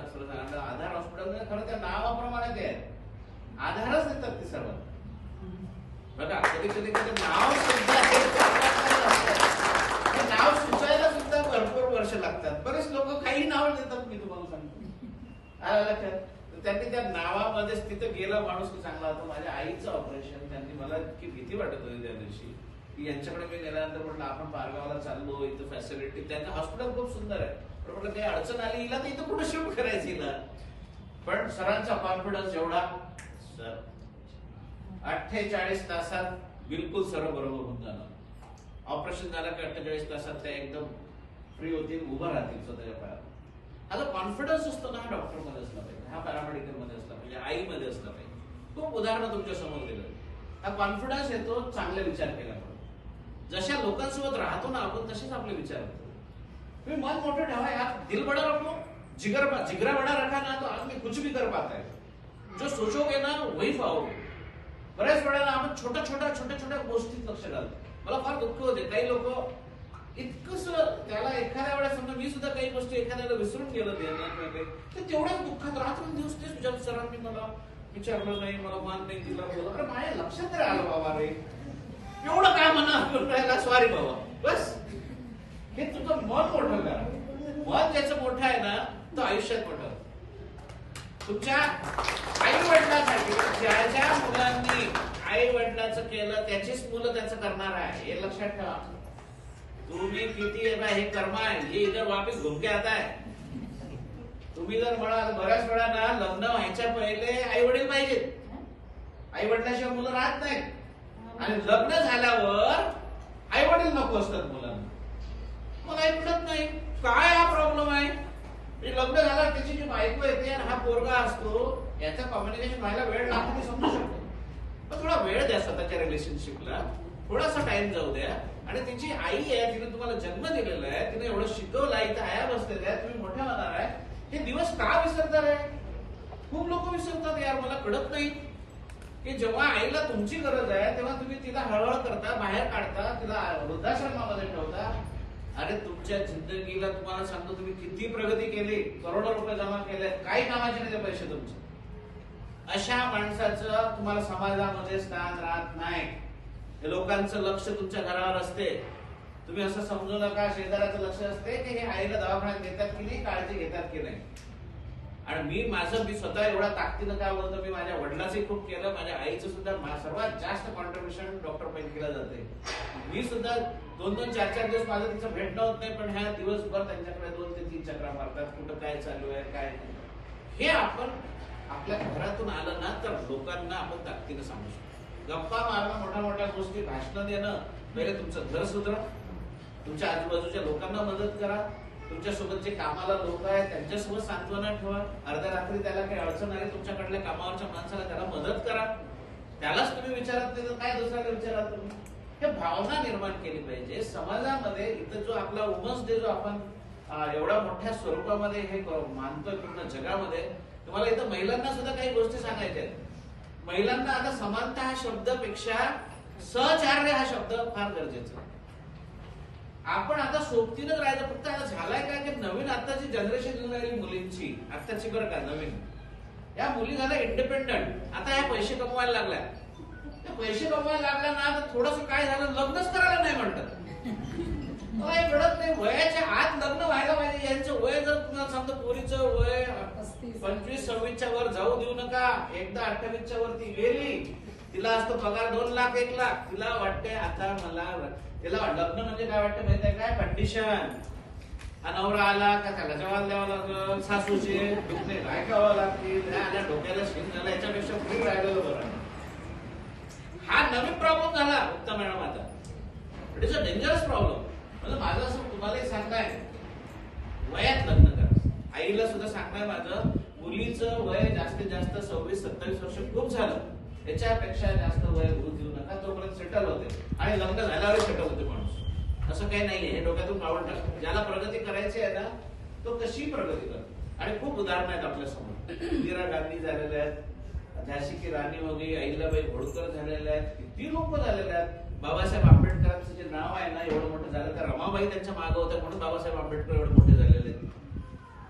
आधार hospital खरं त्या नावाप्रमाणे ते आहे आधारच देतात ते सर्व. बघा कधी कधी कधी नाव सुद्धा नाव सुचायला सुद्धा भरपूर वर्ष लागतात. बरेच लोक काही नाव देतात मी तुम्हाला सांगतो. आला लक्षात तर त्यांनी त्या नावामध्येच तिथं गेला माणूस की चांगला होता. माझ्या आईचं ऑपरेशन त्यांनी मला इतकी भीती वाटत होती त्या दिवशी. की यांच्याकडे मी गेल्यानंतर म्हटलं आपण पारगावला चाललो इथं फॅसिलिटी त्यांचं हॉस्पिटल खूप सुंदर आहे. म्हटलं काही अडचण आली हिला तर इथं कुठं शिफ्ट करायची हिला? पण सरांचा कॉन्फिडन्स एवढा सर अठ्ठेचाळीस तासात बिलकुल सर्व बरोबर होऊन जाणार. ऑपरेशन झालं की अठ्ठेचाळीस तासात त्या एकदम फ्री होतील उभं राहतील स्वतःच्या पायावर. हा जो कॉन्फिडन्स असतो ना हा डॉक्टरमध्ये असला पाहिजे हा पॅरामेडिकलमध्ये असला पाहिजे आईमध्ये असला पाहिजे. खूप उदाहरणं तुमच्यासमोर दिलं हा कॉन्फिडन्स येतो चांगले विचार केल्यामुळे जशा लोकांसोबत राहतो ना आपण तसेच आपले विचार होतो तुम्ही मन मोठं ठेवा यार दिल बड़ा रखो. जिगर जिगरा बड़ा रखा ना तो आदमी कुछ भी कर पाता है. जो सोचोगे ना वही पाओगे. बऱ्याच वेळेला आपण छोट्या छोट्या छोट्या छोट्या गोष्टीत लक्ष घालतो. मला फार दुःख होते. काही लोक इतकंच त्याला एखाद्या वेळेस समजा मी सुद्धा काही गोष्टी एखाद्याला विसरून गेलो ध्यानात तर तेवढ्याच दुःखात रात्रंदिवस तेच तुझ्या सरांनी मला विचारलं नाही मला मान नाही दिला बोला अरे माझ्या लक्षात तरी आलं बाबा रे. एवढं काय म्हणा राहिला? सॉरी बाबा. बस. हे तुझं मन मोठं करा. मन ज्याचं मोठं आहे ना तो आयुष्यात मोठं तुमच्या आई वडिलांसाठी ज्या ज्या मुलांनी आई वडिलाचं केलं त्याचीच मुलं त्याचं करणार आहे हे लक्षात ठेवा. तुम्ही किती आहे हे कर्म आहे हे इतर वापिस घुमके आता तुम्ही जर म्हणाल बऱ्याच वेळा ना लग्न व्हायच्या पहिले आई वडील पाहिजेत. आई वडिलाशिवाय मुलं राहत नाहीत. आणि लग्न झाल्यावर आई वडील नको असतात मुलांना. मला कळत नाही. काय हा प्रॉब्लेम आहे? लग्न झाला त्याची जी बायको येते आणि हा पोरगा असतो याचं कम्युनिकेशन व्हायला वेळ लागतो मी समजू शकतो. पण थोडा वेळ द्या स्वतःच्या रिलेशनशिपला थोडासा टाइम जाऊ द्या. आणि तिची आई आहे तिने तुम्हाला जन्म दिलेला आहे तिने एवढं शिकवलं इथं आया बसलेल्या आहे तुम्ही मोठ्या होणार आहे. हे दिवस का विसरणार आहे खूप लोक विसरतात यार मला कळत नाही. की जेव्हा आईला तुमची गरज आहे तेव्हा तुम्ही तिला हळहळ करता बाहेर काढता तिला वृद्धाश्रमामध्ये ठेवता. अरे तुमच्या जिंदगीला तुम्हाला सांगतो तुम्ही किती प्रगती केली करोडो रुपये जमा केले काही कामाचे नाही ते पैसे तुमचे. अशा माणसाचं तुम्हाला समाजामध्ये स्थान राहत नाही. लोकांचं लक्ष तुमच्या घरावर असते. तुम्ही असं समजू नका शेजाराचं लक्ष असते की हे आईला दवाखान्यात घेतात की नाही काळजी घेतात की नाही. आणि मी माझं मी स्वतः एवढा ताकदीनं काय बोलतो मी माझ्या वडिलाचंही खूप केलं माझ्या आईचं सुद्धा सर्वात जास्त कॉन्ट्रीब्युशन डॉक्टर पैकी केलं जाते मी सुद्धा दोन दोन चार चार दिवस माझं तिचं भेटणं होत नाही पण ह्या दिवसभर त्यांच्याकडे दोन ते तीन चक्रा मारतात कुठं काय चालू आहे काय हे आपण आपल्या घरातून आलं ना तर लोकांना आपण ताकदीनं सांगू शकतो. गप्पा मारणं मोठ्या मोठ्या गोष्टी भाषण देणं पहिले तुमचं घर सुधरा. तुमच्या आजूबाजूच्या लोकांना मदत करा. तुमच्यासोबत जे कामाला लोक आहेत त्यांच्यासोबत सांत्वना ठेवा. अर्ध्या रात्री त्याला काही अडचण आली तुमच्याकडल्या कामावरच्या माणसाला त्याला मदत करा. त्यालाच तुम्ही विचारत नाही तर काय दुसऱ्याला विचारा तुम्ही? हे भावना निर्माण केली पाहिजे. समाजामध्ये इथं जो आपला उमस डे जो आपण एवढ्या मोठ्या स्वरूपामध्ये हे मानतोय पूर्ण जगामध्ये. तुम्हाला इथं महिलांना सुद्धा काही गोष्टी सांगायच्या आहेत. महिलांना आता समानता हा शब्दापेक्षा सहचार्य हा शब्द फार गरजेचा आपण आता सोबतीनच राहायचं फक्त आता झालाय काय की नवीन आताची जनरेशन राहिली मुलींची आताची बरं का नवीन. या मुली झाल्या इंडिपेंडंट आता ह्या पैसे कमवायला लागल्या. पैसे कमवायला लागल्या ना तर थोडस काय झालं लग्नच करायला नाही म्हणतात. कळत नाही वयाच्या आत लग्न व्हायला पाहिजे यांचं वय जर तुम्हाला सांगतो पोरीचं वय. पंचवीस सव्वीसच्या वर जाऊ देऊ नका एकदा अठ्ठावीसच्या वरती गेली तिला असतो पगार दोन लाख एक लाख. तिला वाटते आता मला तिला लग्न म्हणजे काय वाटतं माहिती आहे काय? कंडिशन. नवरा आला का त्याला जेवायला द्यावं लागल? सासूचे दुखणे ऐकावं लागतील. त्या आल्या डोक्याला शिन झाला याच्यापेक्षा फ्री राहिलेलं बरं. हा नवीन प्रॉब्लेम झाला उत्तम मॅडम आता. It is a dangerous problem म्हणजे माझं असं तुम्हालाही सांगताय. वयात लग्न करा. आईला सुद्धा सांगताय माझं मुलीचं वय जास्तीत जास्त सव्वीस सत्तावीस वर्ष खूप झालं. त्याच्यापेक्षा जास्त वय गुरु देऊ नका तोपर्यंत सेटल होते. आणि लग्न झाल्यावर सेटल होते माणूस. असं काही नाहीये. हे डोक्यातून काढून टाक. ज्याला प्रगती करायची आहे ना तो कशी प्रगती कर. आणि खूप उदाहरणं आहेत आपल्यासमोर इंदिरा गांधी झालेल्या आहेत. झाशी की राणी वगैरे अहिल्याबाई होळकर झालेल्या आहेत किती लोक झालेले आहेत. बाबासाहेब आंबेडकरांचं जे नाव आहे ना एवढं मोठं झालं तर रमाबाई त्यांच्या मागं होत्या म्हणून बाबासाहेब आंबेडकर एवढे मोठे झालेले आहेत.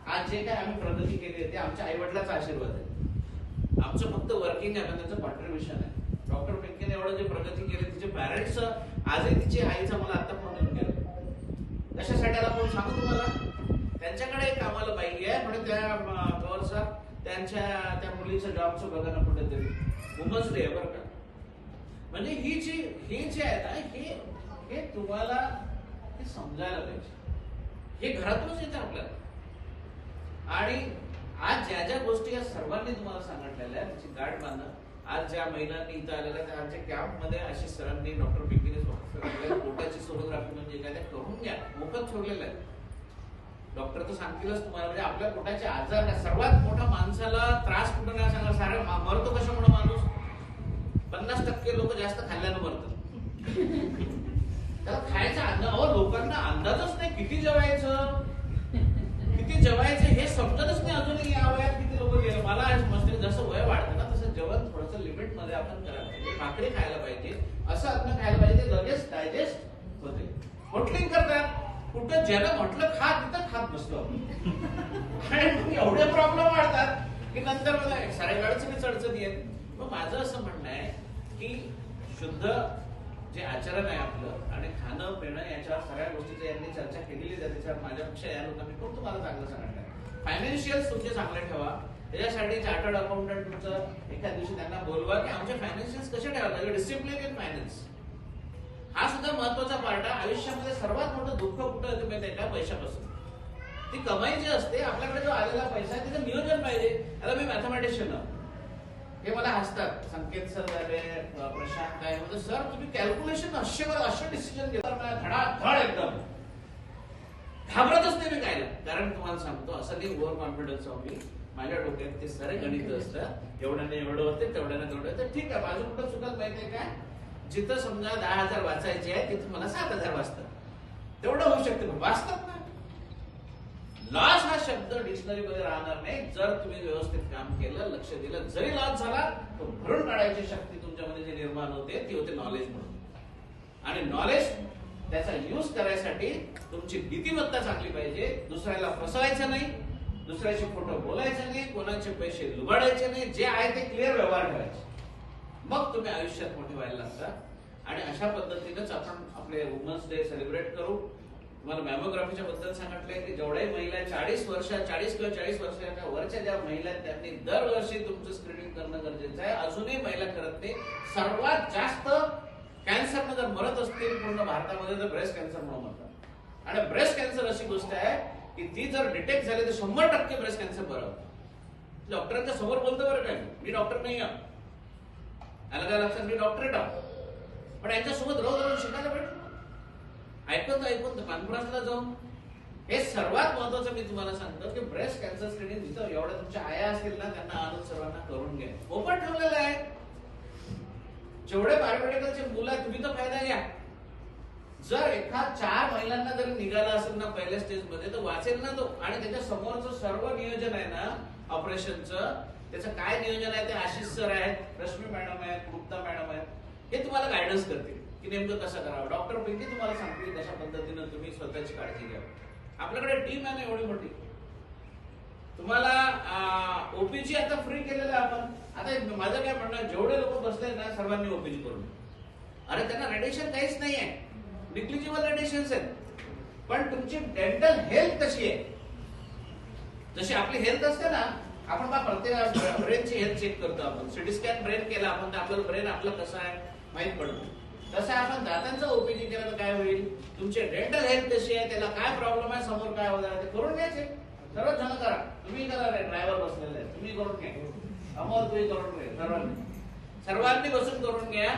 आज जे काय आम्ही प्रगती केली आहे ते आमच्या आईवडिलाचा आशीर्वाद आहे. आमचं फक्त वर्किंग आहे पण त्यांचं कॉन्ट्रीब्युशन आहे. डॉक्टर पेंकेने एवढं जे प्रगती केली तिचे पॅरेंट्स आजही तिची आईचा मला आता फोन येऊन गेला. कशासाठी आला फोन सांगू तुम्हाला? त्यांच्याकडे एक आम्हाला बाई आहे म्हणून त्या अं, पवार साहेब त्यांच्या त्या मुलीचं जॉबचं बघा ना कुठेतरी. वुमन्स बरं का. म्हणजे ही जी हे जे आहे ना हे हे तुम्हाला हे समजायला पाहिजे. हे घरातूनच येतं आपल्याला. आणि आज ज्या ज्या गोष्टी या सर्वांनी तुम्हाला सांगितलेल्या त्याची गाठ बांधा. आज ज्या महिलांनी इथं आलेल्या त्या आमच्या कॅम्पमध्ये अशी सरांनी डॉक्टर पिंकीने सांगितलं, पोटाची सोनोग्राफी म्हणजे काय त्या करून घ्या. मोफत ठेवलेलं आहे. डॉक्टर तर सांगतीलच तुम्हाला म्हणजे आपल्या पोटाचे आजार सर्वात मोठा माणसाला त्रास कुठं नाही सांगा सारे मरतो कशामुळे माणूस? पन्नास टक्के लोक जास्त खाल्ल्यानं मरतात. त्याला खायचा अंदाज अहो लोकांना अंदाजच नाही किती जेवायचं किती जेवायचं हे समजतच नाही अजूनही या वयात किती लोक गेले. मला आज मस्त जसं वय वाढतं ना तसं जेवण थोडंसं लिमिटमध्ये आपण करायला पाहिजे म्हणजे भाकरी खायला पाहिजे असं अन्न खायला पाहिजे लगेच डायजेस्ट होते. होटलिंग करतात कुठं ज्याला म्हटलं खा तिथं खात बसतो आपण. आणि मग एवढे प्रॉब्लेम वाढतात की नंतर मला सारे अडचणी अडचणी येत. मग माझं असं म्हणणं आहे की शुद्ध जे आचरण आहे आपलं आणि खाणं पिणं याच्यावर सगळ्या गोष्टीचं यांनी चर्चा केलेली जाते त्याच्यावर माझ्यापेक्षा या लोकांनी पण तुम्हाला चांगलं सांगितलं फायनान्शियल तुमचे चांगले ठेवा. त्याच्यासाठी चार्टर्ड अकाउंटंट तुमचं एका दिवशी त्यांना बोलवा की आमचे फायनान्शियल कसे ठेवा डिसिप्लिन इन फायनान्स हा सुद्धा महत्त्वाचा पार्ट आहे. आयुष्यामध्ये सर्वात मोठं दुःख कुठं येतं माहिती आहे का पैशापासून? ती कमाई जी असते आपल्याकडे जो आलेला पैसा आहे तिचं नियोजन पाहिजे. आता मी मॅथमॅटिशियन हे मला हसतात. संकेत सर झाले प्रशांत काय म्हणजे सर तुम्ही कॅल्क्युलेशन असे मला असे डिसिजन घेतात ना धडाधड एकदम. घाबरतच नाही मी काय कारण तुम्हाला सांगतो असं नाही ओव्हर कॉन्फिडन्स आहो मी. माझ्या डोक्यात ते सारे गणित असतं एवढ्याने एवढं होते तेवढ्याने तेवढं तर ठीक आहे माझं कुठं चुकत माहितीये काय? जिथं समजा दहा हजार वाचायचे आहे तिथं मला सात हजार वाचतात. तेवढं होऊ शकते पण वाचतात ना. लॉस हा शब्द डिक्शनरी मध्ये राहणार नाही. जर तुम्ही व्यवस्थित काम केलं लक्ष दिलं जरी लॉस झाला तो भरून काढायची शक्ती तुमच्यामध्ये जी निर्माण होते ती होते नॉलेज म्हणून. आणि नॉलेज त्याचा यूज करायसाठी तुमची नीतिमत्ता चांगली पाहिजे. दुसऱ्याला फसवायचं नाही. दुसऱ्याचे खोटं बोलायचं नाही. कोणाचे पैसे लुबाडायचे नाही. जे आहे ते क्लिअर व्यवहार करायचे. मग तुम्ही आयुष्यात मोठे व्हायला लागता. आणि अशा पद्धतीनेच आपण आपले वुमन्स डे सेलिब्रेट करू. तुम्हाला मॅमोग्राफीच्या बद्दल सांगितलंय की जेवढ्याही महिला चाळीस वर्ष चाळीस किंवा चाळीस वर्षाच्या वरच्या ज्या महिला आहेत त्यांनी दरवर्षी तुमचं स्क्रीनिंग करणं गरजेचं आहे. अजूनही महिला करत नाही. सर्वात जास्त कॅन्सरनं जर मरत असतील पूर्ण भारतामध्ये तर ब्रेस्ट कॅन्सर म्हणून म्हणतात. आणि ब्रेस्ट कॅन्सर अशी गोष्ट आहे की ती जर डिटेक्ट झाली तर शंभर टक्के ब्रेस्ट कॅन्सर बरं होतं. डॉक्टरांच्या समोर बोलतो बरं काय? मी डॉक्टर नाही आहे आलं काय लक्षात मी डॉक्टरेट आहो. पण यांच्यासोबत रोज रोज शिकायला भेटतो ऐकून ऐकून तर कॉन्फरन्सला जाऊन. हे सर्वात महत्वाचं मी तुम्हाला सांगतो की ब्रेस्ट कॅन्सर स्क्रीनिंग जिथं एवढ्या तुमच्या आया असतील ना त्यांना आणून सर्वांना करून घ्या. ओपन ठेवलेलं आहे. जेवढे बायोमेडिकलचे मुलं आहेत तुम्ही तर फायदा घ्या. जर एखाद चार महिलांना जर निघाला असेल ना पहिल्या स्टेजमध्ये तर वाचेल ना तो. आणि त्याच्या समोरचं सर्व नियोजन आहे ना ऑपरेशनचं त्याचं काय नियोजन आहे ते आशिष सर आहेत रश्मी मॅडम आहेत गुप्ता मॅडम आहेत हे तुम्हाला गायडन्स करतील की नेमकं कसं करावं. डॉक्टर पैकी तुम्हाला सांगतील कशा पद्धतीनं तुम्ही स्वतःची काळजी घ्या. आपल्याकडे टीम आहे ना एवढी मोठी. तुम्हाला ओपीजी आता फ्री केलेलं आहे आपण. आता माझं काय म्हणणं जेवढे लोक बसले ना सर्वांनी ओपीजी करून अरे त्यांना रेडिएशन काहीच नाही आहे. निग्लिजिबल रेडिएशन आहेत. पण तुमची डेंटल हेल्थ कशी आहे? जशी आपली हेल्थ असते ना आपण बा प्रत्येक ब्रेनची हेल्थ चेक करतो आपण. सिटी स्कॅन ब्रेन केला आपण तर आपलं ब्रेन आपलं कसं आहे माहीत पडतो. तसं आपण दातांचा ओपीजी केलं तर काय होईल? तुमचे डेंटल हेल्थ कशी आहे त्याला काय प्रॉब्लेम आहे समोर काय होणार ते करून घ्यायचे. सर्वच जण करा. तुम्ही करा ड्रायव्हर बसलेला आहे तुम्ही करून घ्या. अमोल तुम्ही करून घ्या सर्वांनी. सर्वांनी बसून करून घ्या.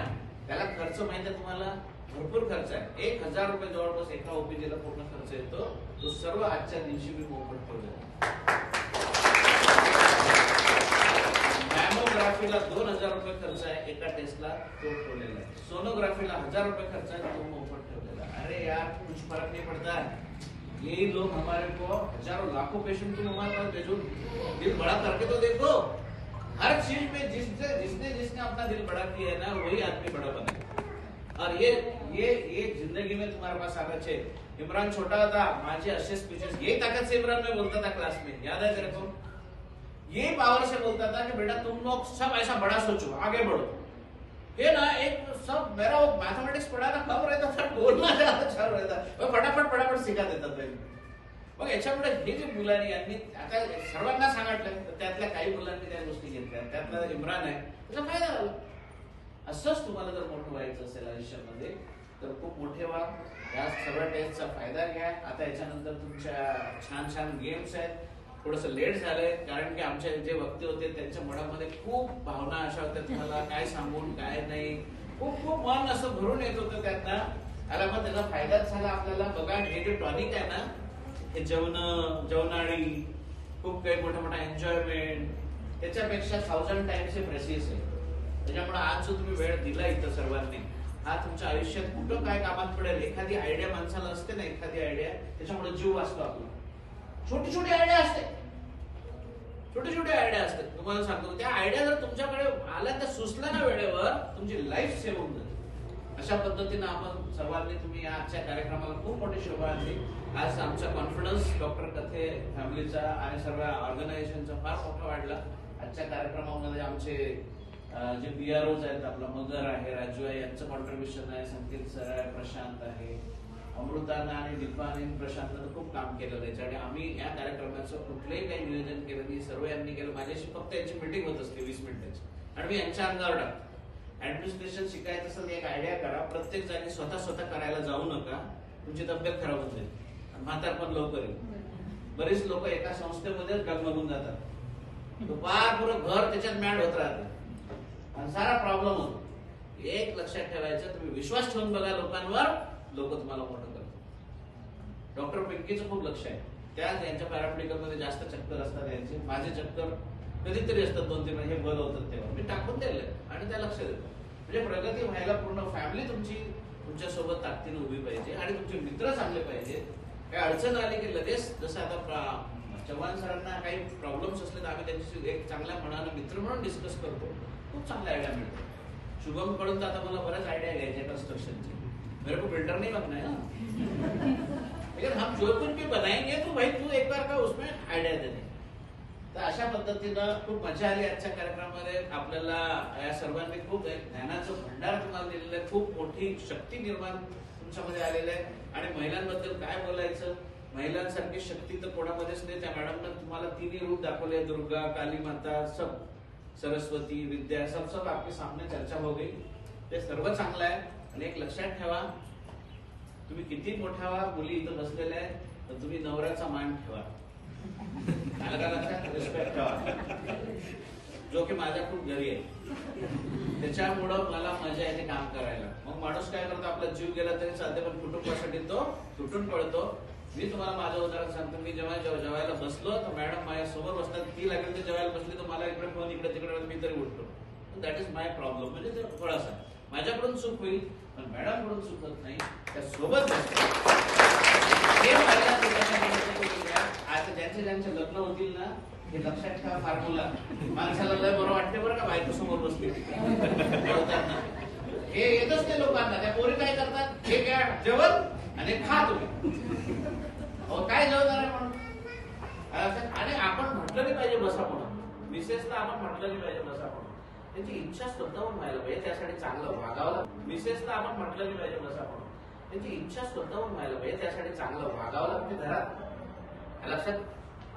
त्याला खर्च माहिती आहे तुम्हाला? भरपूर खर्च आहे. एक हजार रुपये जवळपास एका ओपीजीला पूर्ण खर्च येतो. तो सर्व आजच्या दिवशी मी मोफत ठेवलेला मॅमोग्राफीला दोन हज़ार रुपये खर्च आहे एका टेस्टला तो सोनोग्राफीला हज़ार रुपये खर्च है तो मोफत ठेवलेला अरे यार, कुछ फ़र्क नहीं पड़ता. है यही लोग हमारे को हज़ारों लाखों पेशेंट तुम हमारे पास भेजो। दिल बड़ा करके तो देखो। हर चीज़ में जिससे, जिसने जिसने अपना दिल बड़ा किया है ना, वही आदमी बड़ा बना। और ये ये ये ज़िंदगी में तुम्हारे पास आना चाहिए इमरान छोटा था, माझे अच्छे स्पीचेस यही ताकत से इमरान में बोलता था क्लास में। याद है तेरे को? ये पावर से बोलता था कि बेटा तुम लोग सब ऐसा बड़ा सोचो आगे बढ़ो। ये ना एक सब मेरा वो मैथमेटिक्स पढ़ाना कम रहता था बोलना ज्यादा चालू रहता। वो फटाफट फटाफट शिका देतात मग याच्यामुळे हे जे मुलांनी यांनी आता सर्वांना सांगितलं तर त्यातल्या काही मुलांनी त्या गोष्टी घेतल्या त्यातला इम्रान आहे त्याचा फायदा झाला. असंच तुम्हाला जर मोठं व्हायचं असेल आयुष्यामध्ये तर खूप मोठे व्हा. या सगळ्या टेस्टचा फायदा घ्या. आता याच्यानंतर तुमच्या छान छान गेम्स आहेत. थोडस लेट झालंय कारण की आमचे जे वक्ते होते त्यांच्या मनामध्ये खूप भावना अशा होत्या तुम्हाला काय सांगून काय नाही. खूप खूप मन असं भरून येत होतं त्यांना. त्याला पण त्याचा फायदाच झाला आपल्याला. बघा हे जे टॉनिक आहे ना हे जेवण जेवणाळी खूप काही मोठा मोठा एन्जॉयमेंट त्याच्यापेक्षा थाउजंड टाइम्स हे प्रेसिस आहे. त्याच्यामुळे आज जो तुम्ही वेळ दिला इथं सर्वांनी हा तुमच्या आयुष्यात कुठं काय कामात पडेल एखादी आयडिया माणसाला असते ना एखादी आयडिया त्याच्यामुळे जीव वाचतो आपला. छोटी छोटी आयडिया असते. छोटे छोटे आयडिया असतात तुम्हाला सांगतो त्या आयडिया जर तुमच्याकडे आल्या त्या सुचल्या ना वेळेवर तुमची लाईफ सेव्ह होऊन जाते. अशा पद्धतीनं आपण सर्वांनी तुम्ही या आजच्या कार्यक्रमाला खूप मोठी शोभा आणली. आज आमचा कॉन्फिडन्स डॉक्टर कथे फॅमिलीचा आणि सर्व ऑर्गनायझेशनचा फार मोठा वाढला. आजच्या कार्यक्रमामध्ये आमचे जे बी आर ओज आहेत आपला मगर आहे राजू आहे यांचं कॉन्ट्रीब्युशन आहे संकेत सर आहे प्रशांत आहे अमृतानं आणि दीपा आणि प्रशांतनं खूप काम केलं आणि आम्ही या कार्यक्रमाचं कुठलंही काही नियोजन केलं नाही. सर्व यांनी केलं. माझ्याशी फक्त यांची मिटिंग होत असते वीस मिनिटाची. आणि मी यांच्या अंगावर टाकतो. ऍडमिनिस्ट्रेशन शिकायचं असेल एक आयडिया करा. प्रत्येक जागी स्वतः स्वतः करायला जाऊ नका. तुमची तब्येत खराब होते म्हातार पण लवकर येईल. बरीच लोक एका संस्थेमध्येच डगमगून जातात. दुपार पुरं घर त्याच्यात मॅड होत राहते. आणि सारा प्रॉब्लेम होतो. एक लक्षात ठेवायचं तुम्ही विश्वास ठेवून बघा लोकांवर. लोक तुम्हाला मोठं डॉक्टर पिंकीचं खूप लक्ष आहे. त्या त्यांच्या पॅरामेडिकलमध्ये जास्त चक्कर असतात त्यांचे माझे चक्कर कधीतरी असतात दोन तीन हे बरं होतात तेव्हा. मी टाकून द्यायला आणि त्या लक्ष देतो. म्हणजे प्रगती व्हायला पूर्ण फॅमिली तुमची तुमच्यासोबत ताकदीने उभी पाहिजे आणि तुमचे मित्र चांगले पाहिजे. काही अडचण आली की लगेच जसं आता चव्हाण सरांना काही प्रॉब्लेम्स असले तर आम्ही त्यांच्याशी एक चांगल्या मनानं मित्र म्हणून डिस्कस करतो. खूप चांगल्या आयडिया मिळतो. शुभमकडून तर आता मला बऱ्याच आयडिया घ्यायच्या कन्स्ट्रक्शनची मेरे को बिल्डर नाही बघणार है हम जो कुछ भी बनाएंगे तो भाई तू एक बार का उसमें आयडिया दे तर अशा पद्धतीनं खूप मजा आली आजच्या कार्यक्रमामध्ये. आपल्याला या सर्वांनी खूप एक ज्ञानाचं भंडार तुम्हाला दिलेलं आहे. खूप मोठी शक्ती निर्माण तुमच्यामध्ये आलेलं आहे. आणि महिलांबद्दल काय बोलायचं? महिलांसारखी शक्ती तर कोणामध्येच नाही. त्या मॅडमनं तुम्हाला तिन्ही रूप दाखवले. दुर्गा काली माता सब. सरस्वती विद्या सब सब आपके सामने चर्चा हो गई. ते सर्व चांगलं आहे. आणि एक लक्षात ठेवा तुम्ही किती मोठ्या व्हा, मुली इथं बसलेल्या आहेत तर तुम्ही नवऱ्याचा मान ठेवा. रिस्पेक्ट ठेवा. जो की माझ्या खूप घरी आहे. त्याच्यामुळं मला मजा येते काम करायला. मग माणूस काय करतो? आपला जीव गेला तरी चालते पण कुटुंबासाठी तो तुटून पडतो. मी तुम्हाला माझं उदाहरण सांगतो. मी जेव्हा जेवायला बसलो तर मॅडम माझ्यासमोर बसतात. ती लागेल ते जेवायला बसली तर मला इकडे फोन इकडे तिकडे मी तरी उठतो. दॅट इज माय प्रॉब्लेम म्हणजे ते थोडासा. माझ्याकडून चूक होईल पण मॅडमकडून चुकत नाही त्या सोबत हे आता ज्यांचे ज्यांचे लग्न होतील ना हे लक्षात ठेवा फॉर्म्युला माणसाला लय बरं वाटते बरं का बायको समोर बसते हे येतच ते लोकांना. त्या पोरी काय करतात? हे घ्या जेवण आणि खा तुम्ही. अहो काय जेवणार आहे म्हणून? आणि आपण म्हटलं नाही पाहिजे बसा म्हणून. मिसेसला आपण म्हटलं नाही पाहिजे बसा म्हणून. त्यांची इच्छा स्वतःहून व्हायला पाहिजे. त्यासाठी चांगलं वागावं लागतं आपण म्हटलं नाही पाहिजे बस म्हणून त्यांची इच्छा स्वतःहून व्हायला पाहिजे. त्यासाठी चांगलं वागावं लागते म्हणजे घरात. लक्षात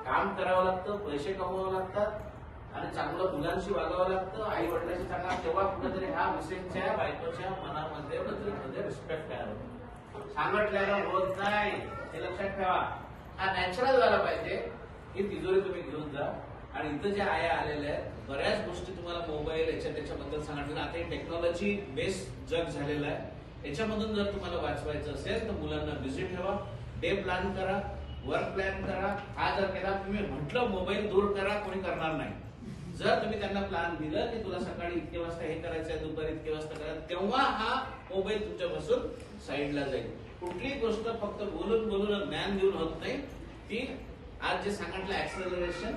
काम करावं लागतं पैसे कमवावं लागतात आणि चांगलं मुलांशी वागावं लागतं आई वडिलांशी चांगला तेव्हा कुठेतरी ह्या मिसेसच्या बायकोच्या मनामध्ये नजरेमध्ये रिस्पेक्ट तयार होतो. सांगितल्यानं होत नाही. हे लक्षात ठेवा. हा नॅचरल झाला पाहिजे. ही तिजोरी तुम्ही घेऊन जा. आणि इथं ज्या आया आलेल्या आहेत बऱ्याच गोष्टी तुम्हाला मोबाईल याच्या त्याच्याबद्दल सांगितलं आता हे टेक्नॉलॉजी बेस जग झालेलं आहे. याच्यामधून जर तुम्हाला वाचवायचं असेल तर मुलांना बिझी ठेवा डे प्लॅन करा वर्क प्लॅन करा. हा जर केला तुम्ही म्हटलं मोबाईल दूर करा कोणी करणार नाही. जर तुम्ही त्यांना प्लॅन दिलं की तुला सकाळी इतके वाजता हे करायचं आहे दुपारी इतके वाजता करा तेव्हा हा मोबाईल तुमच्यापासून साईडला जाईल. कुठलीही गोष्ट फक्त बोलून बोलून ज्ञान देऊन होत नाही. ती आज जे सांगितलं ऍक्सलरेशन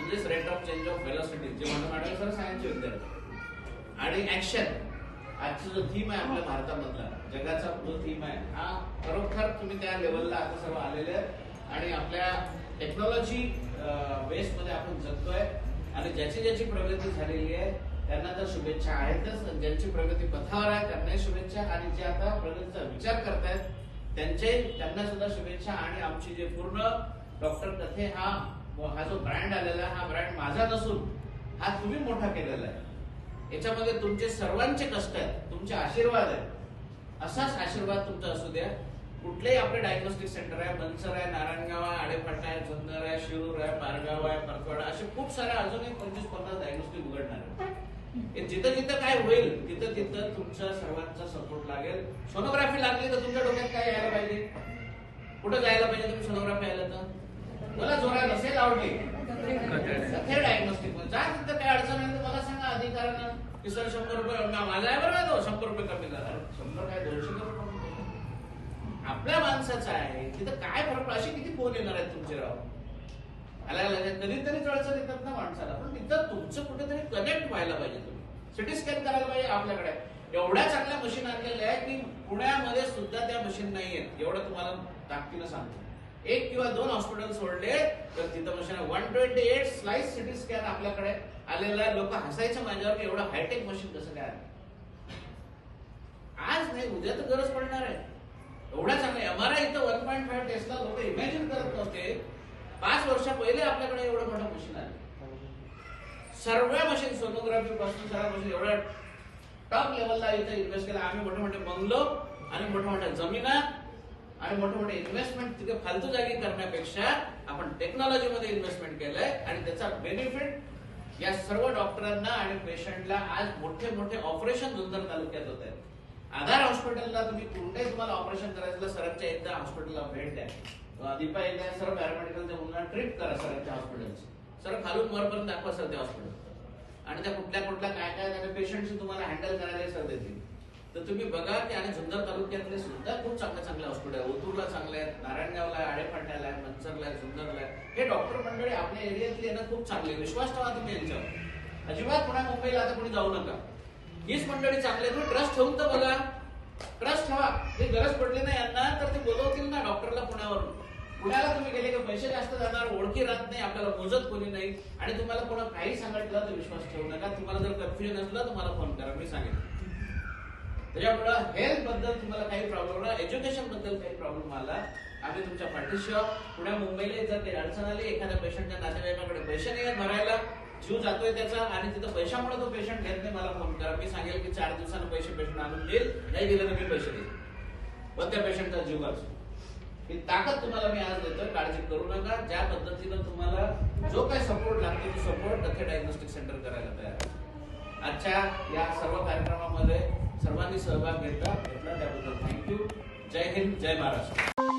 म्हणजेच rate of change of velocity जे म्हणून मॅडम सर सायन्सचे विद्यार्थी आणि ऍक्शन आजचा जो थीम आहे आपल्या भारतामधला जगाचा जो थीम आहे हा खरोखर तुम्ही त्या लेवलला आता सर्व आलेले आहेत. आणि आपल्या टेक्नॉलॉजी बेसमध्ये आपण जगतोय. आणि ज्याची ज्याची प्रगती झालेली आहे त्यांना तर शुभेच्छा आहेतच. ज्यांची प्रगती पथावर आहे त्यांनाही शुभेच्छा. आणि जे आता प्रगतीचा विचार करतायत त्यांचे त्यांना सुद्धा शुभेच्छा. आणि आमची जे पूर्ण डॉक्टर कथे हा हा जो ब्रँड आलेला आहे हा ब्रँड माझा नसून हा तुम्ही मोठा केलेला आहे. याच्यामध्ये तुमचे सर्वांचे कष्ट आहेत तुमचे आशीर्वाद आहेत. असाच आशीर्वाद तुमचा असू द्या. कुठलेही आपले डायग्नोस्टिक सेंटर आहे बनसर आहे नारायणगाव आहे आडेफाटा आहे जुन्नर आहे शिरूर आहे पारगाव आहे परतवाडा असे खूप सारे अजूनही पंचवीस पन्नास डायग्नोस्टिक उघडणार आहे जिथं जिथं काय होईल तिथं तिथं तुमचा सर्वांचा सपोर्ट लागेल. सोनोग्राफी लागली तर तुमच्या डोक्यात काय यायला पाहिजे? कुठं जायला पाहिजे तुम्ही सोनोग्राफी आलं तर? मला जोरा नसेल आवडली. हे डायग्नोस्टिक तर काय अडचण आहे तर मला सांगा अधिकाऱ्यांना. की सर शंभर रुपये माझा आहे बरं तो? शंभर रुपये कमी झाला. शंभर काय? दोनशे आपल्या माणसाचा आहे. तिथं काय फरक असे किती फोन येणार आहेत तुमचे राव? आल्या कधीतरी अडचण येतात ना माणसाला. पण तिथं तुमचं कुठेतरी कनेक्ट व्हायला पाहिजे तुम्ही. सिटी स्कॅन करायला पाहिजे आपल्याकडे. एवढ्या चांगल्या मशीन आणलेल्या आहेत की पुण्यामध्ये सुद्धा त्या मशीन नाही आहेत एवढं तुम्हाला ताकदीनं सांगतो. एक किंवा दोन हॉस्पिटल सोडले तर तिथं machine one twenty eight slice CT scan आपल्याकडे आलेला आहे. लोक हसायचं माझ्यावर की एवढं हायटेक मशीन कसं काय आज नाही उद्या तर गरज पडणार आहे. एवढा चांगला एम आर आय इथं वन पॉईंट फाईव्ह टेस्टला लोक इमॅजिन करत नव्हते. पाच वर्षा पहिले आपल्याकडे एवढं मोठं मशीन आलं. सर्व मशीन सोनोग्राफी पासून सर्व मशीन एवढ्या टॉप लेवलला इथं इन्व्हेस्ट केला. आम्ही मोठे मोठे बंगलो आणि मोठ्या मोठ्या जमिना आणि मोठे मोठे इन्व्हेस्टमेंट तिथे फालतू जागी करण्यापेक्षा आपण टेक्नॉलॉजीमध्ये इन्व्हेस्टमेंट केलंय आणि त्याचा बेनिफिट या सर्व डॉक्टरांना आणि पेशंटला आज मोठे मोठे ऑपरेशन जुन्नर तालुक्यात होत आहेत. आधार हॉस्पिटलला तुम्ही कुठे तुम्हाला ऑपरेशन करायचं असलं, सरच्या एकदा हॉस्पिटलला भेट द्या. दीपा एकदा सर पॅरामेडिकलच्या मुलांना ट्रीट करा सरच्या हॉस्पिटलची सर खालून वरपर्यंत दाखवा सर त्या हॉस्पिटल आणि त्या कुठल्या कुठल्या काय काय त्या पेशंटशी तुम्हाला हँडल करायला सर देतील. तर तुम्ही बघा की आणि जुन्नर तालुक्यातले सुद्धा खूप चांगले चांगले हॉस्पिटल आहे ओतूरला चांगले आहेत नारायणगावला आहे आडेफाट्याला आहे मंचरला आहे जुन्नरला आहे हे डॉक्टर मंडळी आपल्या एरियातली आहे ना खूप चांगले विश्वास ठेवा तुम्ही यांच्यावर. अजिबात पुण्या मुंबईला आता कोणी जाऊ नका. हीच मंडळी चांगली आहे. तुम्ही ट्रस्ट ठेवून तर बघा. ट्रस्ट ठेवा. ते गरज पडली ना यांना तर ते बोलवतील ना डॉक्टरला पुण्यावरून. पुण्याला तुम्ही गेले की पैसे जास्त जाणार ओळखी राहत नाही आपल्याला मोजत कोणी नाही. आणि तुम्हाला कोणा काही सांगितलं तर विश्वास ठेवू नका. तुम्हाला जर कन्फ्युजन असलं तर फोन करा. मी सांगेन. त्याच्यामुळं हेल्थबद्दल तुम्हाला काही प्रॉब्लेम नाही एज्युकेशनबद्दल काही प्रॉब्लेम आला. आम्ही तुमच्या पाठीशी पुण्या मुंबईला जर काही अडचण आली एखाद्या पेशंटच्या नातेवाईकाकडे पैसे नाही भरायला जीव जातोय त्याचा आणि तिथं पैशामुळे तो पेशंट घेत नाही मला फोन करा. मी सांगेल की चार दिवसानं पैसे पेशंट आणून देईल नाही दिलं तर मी पैसे देईल. पण त्या पेशंटचा जीव वाचतो ही ताकद तुम्हाला मी आज देतोय काळजी करू नका. ज्या पद्धतीनं तुम्हाला जो काही सपोर्ट लागतो तो सपोर्ट दत्ते डायग्नोस्टिक सेंटर करायला तयार आजच्या या सर्व कार्यक्रमामध्ये सर्वांनी सहभाग घेतला घेतला त्याबद्दल थँक्यू जय हिंद जय महाराष्ट्र.